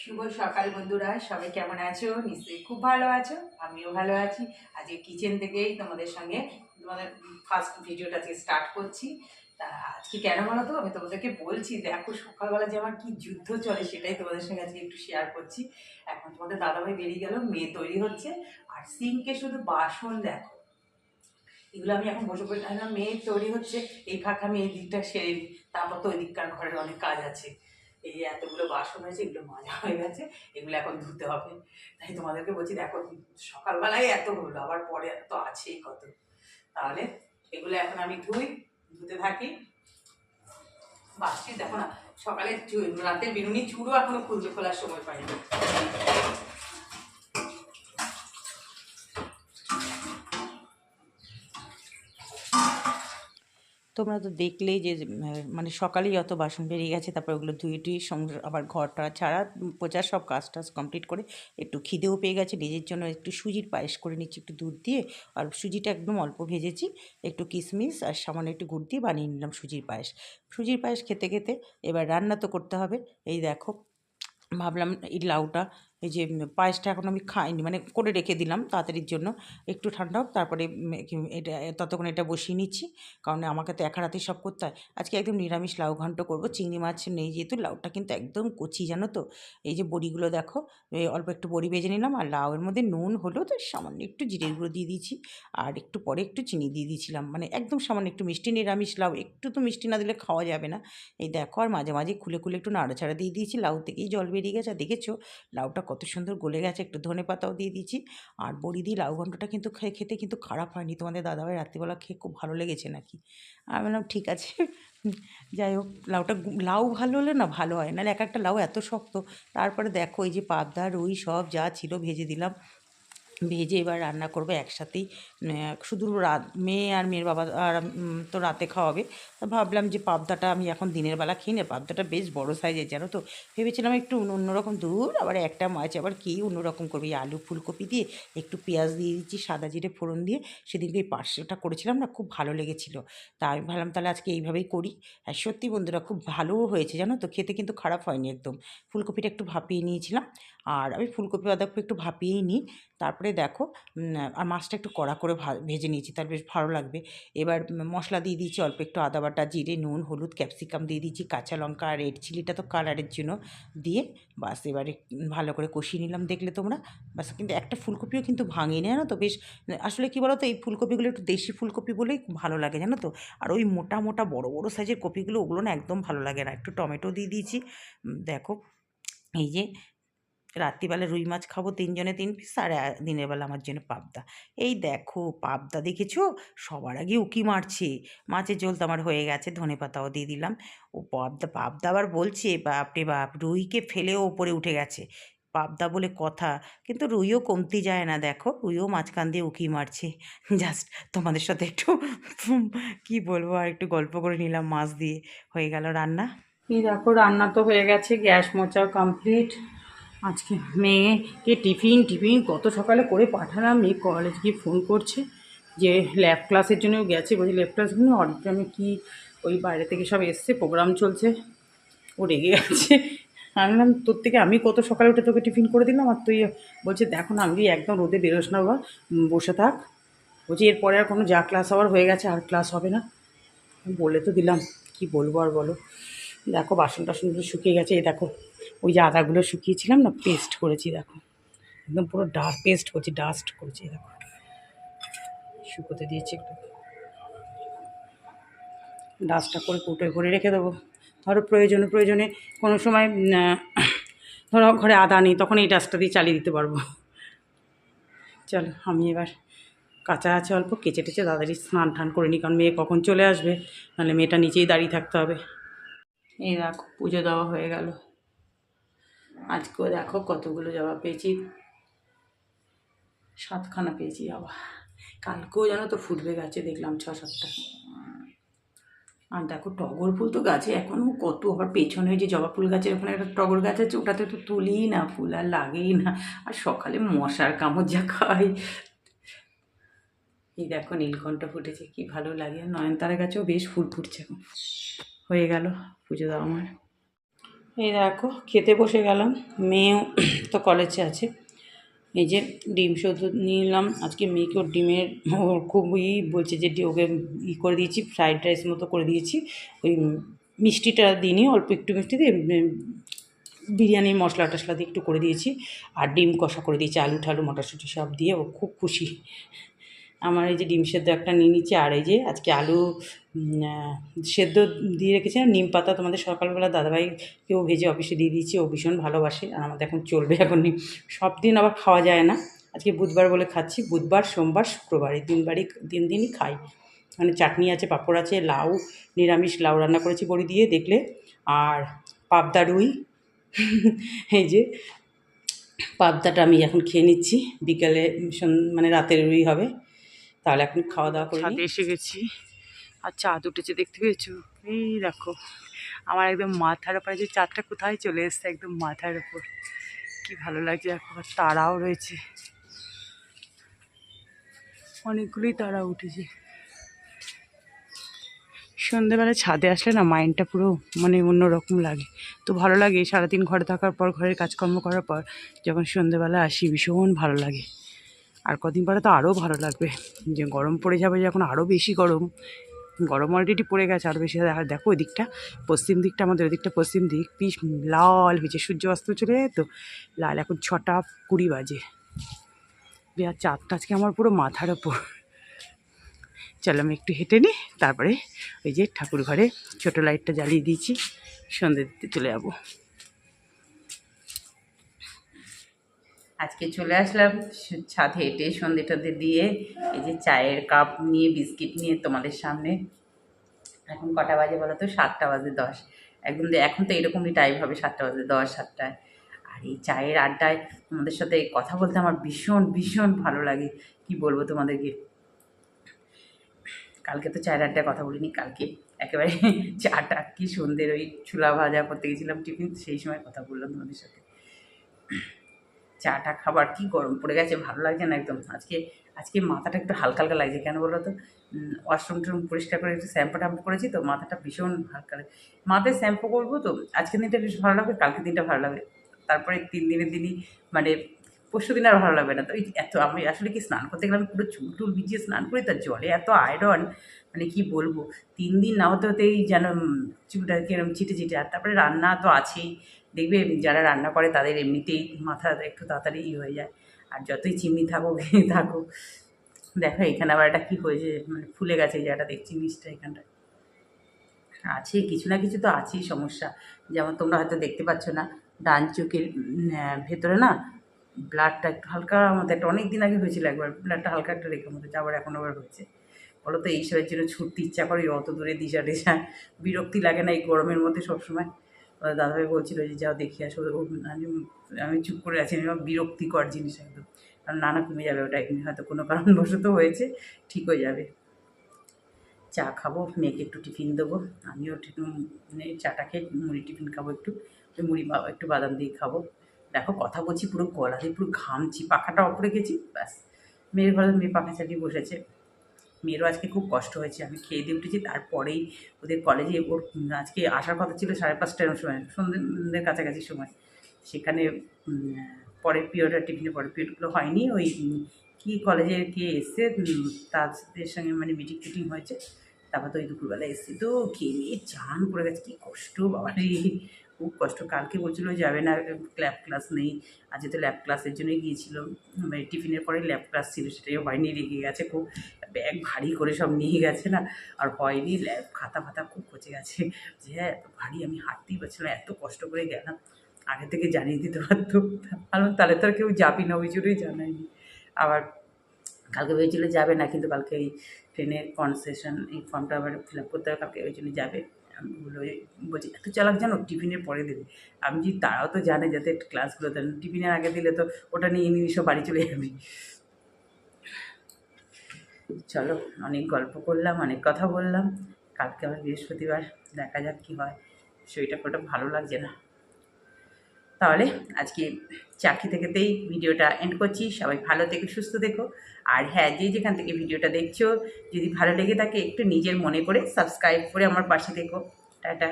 শুভ সকাল বন্ধুরা, সবাই কেমন আছো? নিশ্চয়ই খুব ভালো আছো, আমিও ভালো আছি। আজকে কিচেন থেকেই তোমাদের সঙ্গে তোমাদের ফার্স্ট ভিডিওটা আজকে স্টার্ট করছি। তা আজকে কেন বলো তো? আমি তোমাদেরকে বলছি, দেখো সকালবেলা যে আমার কি যুদ্ধ চলে সেটাই তোমাদের সঙ্গে আজকে একটু শেয়ার করছি। এখন তোমাদের দাদাভাই বেরিয়ে গেল, মেয়ে তৈরি হচ্ছে। আর সিঙ্কে শুধু বাসন দেখো। এগুলো আমি এখন বসে বসে মেয়ে তৈরি হচ্ছে, এই ফাঁকা আমি এই দিকটা সেরে তারপর তো ওই দিককার ঘরের অনেক কাজ আছে। এই যে এতগুলো বাসন হয়েছে, এগুলো মাজা হয়ে গেছে, এগুলো এখন ধুতে হবে। তাই তোমাদেরকে বলছি, দেখো, সকালবেলায় এত হলো, আবার পরে তো আছেই কত। তাহলে এগুলো এখন আমি ধুই, ধুতে থাকি। বাসটি দেখো না সকালে রাতের বিনুনি চুড়ো এখনও খুলতে খোলার সময় পাইনি। তোমরা তো দেখলেই যে মানে সকালেই অত বাসন বেরিয়ে গেছে, তারপর ওগুলো ধুয়ে টুয়ে আবার ঘরটা ছাড়া পোছার সব কাজ টাজ কমপ্লিট করে একটু খিদেও পেয়ে গেছে। নিজের জন্য একটু সুজির পায়েস করে নিচ্ছি, একটু দুধ দিয়ে, আর সুজিটা একদম অল্প ভেজেছি, একটু কিশমিশ আর সামান্য একটু গুড় দিয়ে বানিয়ে নিলাম সুজির পায়েস। সুজির পায়েস খেতে খেতে এবার রান্না তো করতে হবে। এই দেখো, ভাবলাম এই লাউটা এই যে পায়েসটা এখন আমি খাইনি মানে করে রেখে দিলাম তাড়াতাড়ির জন্য। একটু ঠান্ডা হোক, তারপরে এটা, ততক্ষণ এটা বসিয়ে নিচ্ছি। কারণ আমাকে তো একা রাতেই সব করতে হয়। আজকে একদম নিরামিষ লাউ ঘন্ট করব। চিংড়ি মাছ নেই যেহেতু, লাউটা কিন্তু একদম কচি, জানো তো। এই যে, বড়িগুলো দেখো অল্প একটু বড়ি ভেজে নিলাম। আর লাউয়ের মধ্যে নুন, হলুদ, আর সামান্য একটু জিরের গুঁড়ো দিয়ে দিয়েছি। আর একটু পরে একটু চিনি দিয়ে দিয়েছিলাম। মানে একদম সামান্য একটু মিষ্টি নিরামিষ লাউ, একটু তো মিষ্টি না দিলে খাওয়া যাবে না। এই দেখো, আর মাঝে মাঝে খুলে খুলে একটু নাড়াচাড়া দিয়ে দিয়েছি। লাউ থেকেই জল বেরিয়ে গেছে। আর দেখেছ, লাউটা সুন্দর গলে গেছে, একটু ধনে পাতাও দিয়ে দিয়েছি। আর বড়ি দিয়ে লাউ ঘন্টটা কিন্তু খেয়ে খেতে কিন্তু খারাপ হয়নি। তোমাদের দাদাভাই রাত্রিবেলা খেয়ে খুব ভালো লেগেছে নাকি? আমি বললাম, ঠিক আছে। যাই হোক, লাউটা লাউ ভালো হলে না ভালো হয়। নাহলে এক একটা লাউ এত শক্ত। তারপরে দেখো এই যে পাবদা, রুই সব যা ছিল ভেজে দিলাম। ভেজে এবার রান্না করব একসাথেই। শুধু রাত মেয়ে আর মেয়ের বাবা, আর তো রাতে খাওয়াবে। তা ভাবলাম যে পাবদাটা আমি এখন দিনের বেলা খেয়ে নেই পাবদাটা বেশ বড় সাইজের, জানো তো। ভেবেছিলাম একটু অন্য- অন্যরকম দূর, আবার একটা মাছ আবার কী অন্যরকম করবে। আলু ফুলকপি দিয়ে একটু পেঁয়াজ দিয়ে দিচ্ছি, সাদা জিরে ফোড়ন দিয়ে। সেদিনকে এই পার্সেলটা করেছিলাম না, খুব ভালো লেগেছিলো। তা আমি ভাবলাম তাহলে আজকে এইভাবেই করি। আর সত্যি বন্ধুরা, খুব ভালোও হয়েছে, জানো তো। খেতে কিন্তু খারাপ হয়নি একদম। ফুলকপিটা একটু ভাপিয়ে নিয়েছিলাম। আর আমি ফুলকপি বাঁধাকপি একটু ভাপিয়েই নিই। তারপরে দেখো আর মাছটা একটু কড়া করে ভেজে নিয়েছি, তার বেশ ভালো লাগবে। এবার মশলা দিয়ে দিয়েছি অল্প একটু আদা বাটা, জিরে, নুন, হলুদ, ক্যাপসিকাম দিয়ে দিয়েছি, কাঁচা লঙ্কা আর রেড চিলিটা তো কালারের জন্য দিয়ে বাস এবারে ভালো করে কষিয়ে নিলাম দেখলে তোমরা। বাস কিন্তু একটা ফুলকপিও কিন্তু ভাঙিনি, জানো তো? বেশ আসলে কী বলো তো এই ফুলকপিগুলো একটু দেশি ফুলকপি বলেই ভালো লাগে, জানো তো? আর ওই মোটা মোটা, বড় বড় সাইজের কপিগুলো ওগুলো না একদম ভালো লাগে না। একটু টমেটো দিয়ে দিয়েছি। দেখো, এই যে রাত্রিবেলা রুই মাছ খাব তিনজনে তিন পিস আর দিনের বেলা আমার জন্য পাবদা। এই দেখো, পাবদা দেখেছ? সবার আগে উকি মারছে। মাছের ঝোল তো আমার হয়ে গেছে, ধনে পাতাও দিয়ে দিলাম। ও পাবদা পাবদা আবার বলছে বাপরে বাপ, রুইকে ফেলেও ওপরে উঠে গেছে। পাবদা বলে, কথা। কিন্তু রুইও কমতি যায় না, দেখো, রুইও মাঝখান দিয়ে উকি মারছে। জাস্ট তোমাদের সাথে একটু কি বলব, আর একটু গল্প করে নিলাম মাছ দিয়ে। হয়ে গেল রান্না। এই দেখো, রান্না তো হয়ে গেছে, গ্যাস মোচাও কমপ্লিট আজকে মেয়েকে টিফিন টিফিন কত সকালে করে পাঠালাম, মেয়ে কলেজ গিয়ে ফোন করছে যে ল্যাব ক্লাসের জন্য গেছে। বলছি ল্যাব ক্লাস মানে অডিটোরিয়ামে কী ওই বাইরে থেকে সব এসছে প্রোগ্রাম চলছে। ও রেগে গেছে। আমি বললাম, তোর থেকে আমি কত সকালে উঠে তোকে টিফিন করে দিলাম আর তুই বলছে, দেখো না, আমি একদম রোদে বেরোস না, বাবা বসে থাক। বলছি, এরপরে আর কোনো, যা ক্লাস আবার হয়ে গেছে, আর ক্লাস হবে না। বলে তো দিলাম, কি বলব আর বলো। দেখো বাসন টাসনগুলো শুকিয়ে গেছে, এই দেখো, ওই যে আদাগুলো শুকিয়েছিলাম না পেস্ট করেছি, দেখো, একদম পুরো ডা পেস্ট করছি ডাস্ট করেছি দেখো, শুকোতে দিয়েছি একটু। ডাস্টটা করে কৌটোয় করে রেখে দেবো। ধরো প্রয়োজনে প্রয়োজনে কোনো সময় ধরো ঘরে আদা নেই, তখন এই ডাস্টটা দিয়ে চালিয়ে দিতে পারব। চলো, আমি এবার কাঁচা আছে অল্প কেচে টেচে তাড়াতাড়ি স্নান টান করে নিই, কারণ মেয়ে কখন চলে আসবে, নাহলে মেয়েটা নিচেই দাঁড়িয়ে থাকতে হবে। এই দেখো, পুজো দেওয়া হয়ে গেল। আজকেও দেখো কতগুলো জবা পেয়েছি। সাতখানা পেয়েছি জবা। কালকেও জানো তো ফুটবে গাছে, দেখলাম ছ, সাতটা। আর দেখো টগর ফুল তো গাছে এখনও কত, আবার পেছনে যে জবা ফুল গাছের ওখানে একটা টগর গাছ আছে, ওটাতে তো তুলিই না ফুল, আর লাগেই না। আর সকালে মশার কামড় যা খাই। এই দেখো নীলকণ্ঠ ফুটেছে, কি ভালো লাগে। নয়নতারা গাছেও বেশ ফুল ফুটছে। এখন হয়ে গেল পুজো দেওয়া আমার। এই দেখো, খেতে বসে গেলাম। মেয়েও তো কলেজে আছে। এই যে ডিম শুধু নিলাম। আজকে মেয়েকে ওর ডিমের ওর খুবই বলছে যে ওকে ই করে দিয়েছি, ফ্রাইড রাইস মতো করে দিয়েছি। ওই মিষ্টিটা দিইনি, অল্প একটু মিষ্টি দিয়ে বিরিয়ানির মশলা টশলা দিয়ে একটু করে দিয়েছি। আর ডিম কষা করে দিয়েছি, আলু ঠালু, মটরশুঁটি সব দিয়ে। ও খুব খুশি। আমার এই যে ডিম সেদ্ধ একটা নিয়ে নিচ্ছি, আর এই যে আজকে আলু সেদ্ধ দিয়ে রেখেছিলাম নিম পাতা তোমাদের সকালবেলা দাদাভাইকেও ভেজে অফিসে দিয়ে দিয়েছি, ও ভীষণ ভালোবাসে, আর আমাদের এখন চলবে এখন সব দিন আবার খাওয়া যায় না। আজকে বুধবার বলে খাচ্ছি, বুধবার, সোমবার, শুক্রবার, এই তিনবারই তিন দিনই খাই। মানে চাটনি আছে, পাঁপড় আছে, লাউ, নিরামিষ লাউ রান্না করেছি বড়ি দিয়ে, দেখলে। আর পাবদা রুই, এই যে পাবদাটা আমি এখন খেয়ে নিচ্ছি, বিকালে মানে রাতের রুই হবে। তাহলে এখন খাওয়া দাওয়া করে ছাদে এসে গেছি। আর চাঁদ উঠেছে দেখতে পেয়েছ? এই দেখো আমার একদম মাথার উপরে যে চাঁদটা কোথায় চলে এসছে একদম মাথার উপর কি ভালো লাগছে এখন তারাও রয়েছে। অনেকগুলোই তারা উঠেছে। সন্ধেবেলা ছাদে আসলে না মাইন্ডটা পুরো মানে অন্যরকম লাগে। তো ভালো লাগে সারাদিন ঘরে থাকার পর ঘরের কাজকর্ম করার পর যখন সন্ধেবেলা আসি ভীষণ ভালো লাগে। আর কদিন পরে তো আরও ভালো লাগবে। যে গরম পড়ে যাবে যখন আরও বেশি গরম। গরম অলরেডি পড়ে গেছে, আরও বেশি। আর দেখো ওই দিকটা পশ্চিম দিকটা, আমাদের ওই দিকটা পশ্চিম দিক, পিস লাল হয়েছে সূর্য অস্ত চলে তো? লাল, এখন ছটা কুড়ি বাজে। দিয়ে আর চাঁদটা আজকে আমার পুরো মাথার ওপর। চলো আমি একটু হেঁটে নিই, তারপরে ওই যে ঠাকুর ঘরে ছোটো লাইটটা জ্বালিয়ে দিয়েছি সন্ধে দিতে চলে যাব। আজকে চলে আসলাম ছাদে হেঁটে সন্ধে টন্ধে দিয়ে এই যে চায়ের কাপ নিয়ে, বিস্কিট নিয়ে তোমাদের সামনে। এখন কটা বাজে বলো তো? সাতটা বাজে দশ। একদম এখন তো এরকমই টাইম হবে, সাতটা বাজে দশ, সাতটায়। আর এই চায়ের আড্ডায় তোমাদের সাথে কথা বলতে আমার ভীষণ ভীষণ ভালো লাগে। কি বলব তোমাদেরকে? কালকে তো চায়ের আড্ডায় কথা বলিনি, কালকে একেবারে চাটা কি সন্ধ্যের ওই ছোলা ভাজা করতে গেছিলাম টিফিন, সেই সময় কথা বললাম তোমাদের সাথে। চাটা খাবার কি গরম পড়ে গেছে, ভালো লাগছে না একদম। আজকে আজকে মাথাটা একটু হালকা হালকা লাগছে, কেন বলো তো? ওয়াশরুম টুম পরিষ্কার করে একটু শ্যাম্পু ট্যাম্পু করেছি তো মাথাটা ভীষণ হালকা লাগে মাথায় শ্যাম্পু করব তো, আজকের দিনটা বেশ ভালো লাগবে, কালকের দিনটা ভালো লাগবে। তারপরে তিন দিনের দিনই মানে পরশু দিন আর ভালো লাগবে না। তো এই এত, আমি আসলে কি স্নান করতে গেলে আমি পুরো চুল টুল ভিজিয়ে স্নান করি তার জলে এত আয়রন মানে কি বলব? তিন দিন না হতে হতেই যেন চুলটা কিরম চিটে চিটে আর তারপরে রান্না তো আছেই। দেখবে যারা রান্না করে তাদের এমনিতেই মাথা একটু তাড়াতাড়ি ই হয়ে যায়। আর যতই চিমনি থাকুক থাকুক, দেখো এখানে আবার একটা কী হয়েছে মানে ফুলে গেছে জায়গাটা দেখছি নিচটা এখানটা। আছে, কিছু না কিছু তো আছেই সমস্যা। যেমন তোমরা হয়তো দেখতে পাচ্ছ না, ডান চোখের ভেতরে না ব্লাডটা একটু হালকা মতো, একটা অনেক দিন আগে হয়েছিল একবার, ব্লাডটা হালকা একটা রেখে মতো আবার এখন আবার হয়েছে। বলো তো, এইসবের জন্য ছুটতে ইচ্ছা করে, অত দূরে দিশা টিশা, বিরক্তি লাগে না এই গরমের মধ্যে সবসময়? দাদাভাই বলছিল যে, যাও দেখি আসো। আমি আমি চুপ করে আছি, আমি বিরক্তিকর জিনিস একদম। কারণ নানা কমে যাবে ওটা এমনি হয়তো কোনো কারণবশত হয়েছে, ঠিক হয়ে যাবে। চা খাব, মেয়েকে একটু টিফিন দেবো, আমিও একটু মানে চাটা খেয়ে মুড়ি টিফিন খাব একটু মুড়ি একটু বাদাম দিয়ে খাব। দেখো, কথা বলছি পুরো গলা দিয়ে পুরো ঘামছি, পাখাটা অপরে গেছি, ব্যাস। মেয়ের ঘরে মেয়ে পাখা চালিয়ে বসেছে। মেয়েরও আজকে খুব কষ্ট হয়েছে। আমি খেয়ে দিয়ে উঠেছি, তারপরেই ওদের কলেজে ওর আজকে আসার কথা ছিল সাড়ে পাঁচটার সময়, সন্ধ্যের কাছাকাছি সময়। সেখানে পরের পিরিয়ডের টিফিনে পরের পিরিয়ডগুলো হয়নি, ওই কি কলেজে কে এসছে তাদের সঙ্গে মানে মিটিং টিটিং হয়েছে। তারপর তো ওই দুপুরবেলা এসছে তো, খেয়ে নিয়ে চান করে গেছে, কী কষ্ট, বাবারি। খুব কষ্ট। কালকে বলছিল যাবে না ল্যাব ক্লাস নেই। আজকে তো ল্যাব ক্লাসের জন্যই গিয়েছিল। মানে টিফিনের পরে ল্যাব ক্লাস ছিল, সেটাই হয়নি রেগে গেছে খুব। ব্যাগ ভারী করে সব নিয়ে গেছে না। আর হয়নি ল্যাব খাতা ফাতা খুব খচে গেছে। যে হ্যাঁ এত ভারী, আমি হাঁটতেই পারছিলাম এত কষ্ট করে গেলাম। আগে থেকে জানিয়ে দিতে পারতো। কারণ তাহলে তো আর কেউ যাবি না, ওই জন্যই জানায়নি। আবার কালকে ভেবেছিল যাবে না, কিন্তু কালকে এই ট্রেনের কনসেশন এই ফর্মটা আবার ফিল আপ করতে হবে, কালকে ওই জন্য যাবে। আমি বলল বলছি, এত চালাক জানো টিফিনের পরে দেবে। আমি যদি তারাও তো জানে যাতে ক্লাসগুলো দেন টিফিনের আগে দিলে তো ওটা নিয়ে নিয়ে সব বাড়ি চলে যাবে। চলো, অনেক গল্প করলাম, অনেক কথা বললাম। কালকে আবার বৃহস্পতিবার, দেখা যাক কী হয়। সেইটা কোটা ভালো লাগছে না। তাহলে আজকে চাকরি থেকেতেই ভিডিওটা এন্ড করছি। সবাই ভালো থেকে, সুস্থ দেখো আর হ্যাঁ যে যেখান থেকে ভিডিওটা দেখছ, যদি ভালো লেগে থাকে, একটু নিজের মনে করে সাবস্ক্রাইব করে আমার পাশে থেকো। টাটা।